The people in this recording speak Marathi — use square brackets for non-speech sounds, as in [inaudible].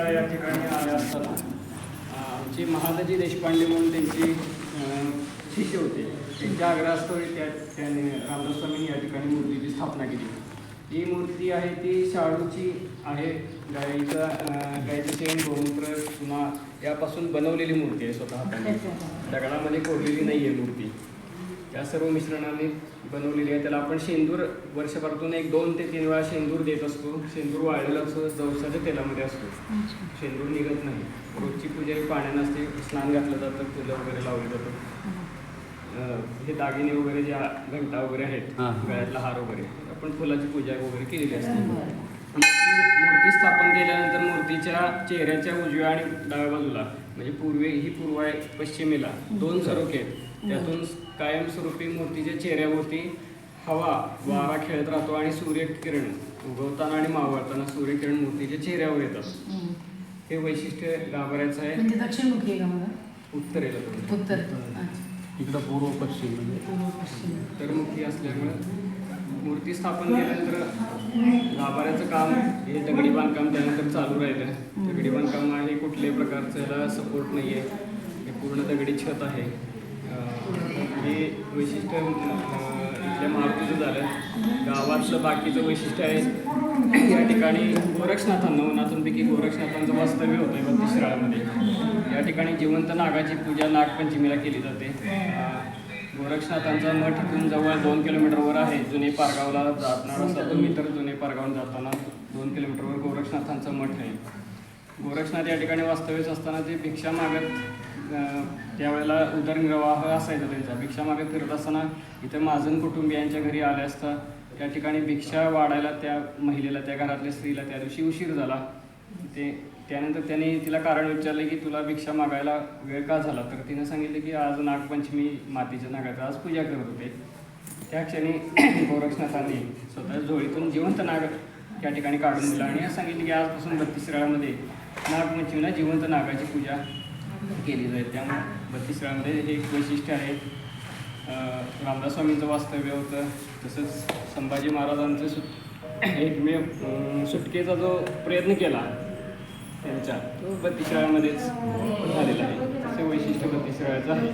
बत्तीसराळा या ठिकाणी आले असताना आमचे महादजी देशपांडे म्हणून त्यांचे शिष्य होते. त्यांच्या आग्रहास्तव त्या त्याने रामदास स्वामींनी या ठिकाणी मूर्तीची स्थापना केली. ही मूर्ती आहे ती शाडूची आहे. गाईचा अं, गाईचं शेण गोमूत्र पुन्हा यापासून बनवलेली मूर्ती आहे स्वतः. [laughs] दगडामध्ये कोरलेली नाही आहे मूर्ती. या सर्व मिश्रणाने बनवलेली आहे. त्याला आपण शेंदूर वर्षभरातून एक दोन ते तीन वेळा शेंदूर देत असतो. शेंदूर वाळलेला असतो जवसाच्या तेलामध्ये असतो. शेंदूर निघत नाही. रोजची पूजा ही पाण्यानं असते. स्नान घातलं जातं फुलं वगैरे लावली जातात हे दागिने वगैरे ज्या घंटा वगैरे आहेत. गळ्यातला हार वगैरे आपण फुलाची पूजा वगैरे केलेली असते. मूर्ती स्थापन केल्यानंतर मूर्तीच्या चेहऱ्याच्या उजव्या आणि डाव्या बाजूला म्हणजे पूर्वे ही पूर्व आहे पश्चिमेला दोन झरोके आहेत. त्यातून कायमस्वरूपी मूर्तीच्या चेहऱ्यावरती हवा वारा खेळत राहतो आणि सूर्यकिरण उगवताना आणि मावळताना सूर्यकिरण मूर्तीच्या चेहऱ्यावर येतात. हे वैशिष्ट्य गाभाऱ्याचं आहे. म्हणजे दक्षिणमुखी आहे का मला उत्तरेला. उत्तर. अच्छा. इकडं पूर्व पश्चिम म्हणजे. पूर्व पश्चिम. उत्तरमुखी असल्यामुळे मूर्ती स्थापन केल्यानंतर गाभाऱ्याचं काम हे दगडी बांधकाम त्यानंतर चालू राहिलं. दगडी बांधकाम आणि कुठल्याही प्रकारचं याला सपोर्ट नाही आहे हे पूर्ण दगडी छत आहे. हे वैशिष्ट्य इथल्या मारुतीचं झालं. गावातलं बाकीचं वैशिष्ट्य आहे या ठिकाणी गोरक्षनाथांना नवनाथांपैकी गोरक्षनाथांचं वास्तव्य होतं आहे बत्तीसराळामध्ये या ठिकाणी जिवंत नागाची पूजा नागपंचमीला केली जाते. गोरक्षनाथांचा मठ इथून जवळ दोन किलोमीटरवर आहे. जुने पारगावला जाणार असा तुम्ही तर जुने पारगावून जाताना दोन किलोमीटरवर गोरक्षनाथांचा मठ आहे. गोरक्षनाथ या ठिकाणी वास्तव्यच असताना ते भिक्षा मागत त्यावेळेला उदरनिर्वाह असायचा त्यांचा. भिक्षा मागत फिरत असताना इथं महाजन कुटुंबियांच्या घरी आले असता त्या ठिकाणी भिक्षा वाढायला त्या महिलेला त्या घरातल्या स्त्रीला त्या दिवशी उशीर झाला. ते त्यानंतर त्याने तिला कारण विचारलं की तुला भिक्षा मागायला वेळ का झाला? तर तिने सांगितलं की आज नागपंचमी मातीच्या नागाचा. आज पूजा करत होते. त्या क्षणी [clears throat] गोरक्षनाथांनी स्वतः झोळीतून जिवंत नाग त्या ठिकाणी काढून दिला आणि सांगितलं की आजपासून बत्तीस राळामध्ये नागपंचमीला जिवंत नागाची पूजा केली जाईल. त्यामुळे बत्तीसराळामध्ये हे एक वैशिष्ट्य आहे. रामदास स्वामींचं वास्तव्य होतं. तसंच संभाजी महाराजांचं सु एकमेव सुटकेचा जो प्रयत्न केला त्यांच्या तो बत्तीसराळामध्येच झालेला आहे. तसे वैशिष्ट्य बत्तीसराळाचं आहे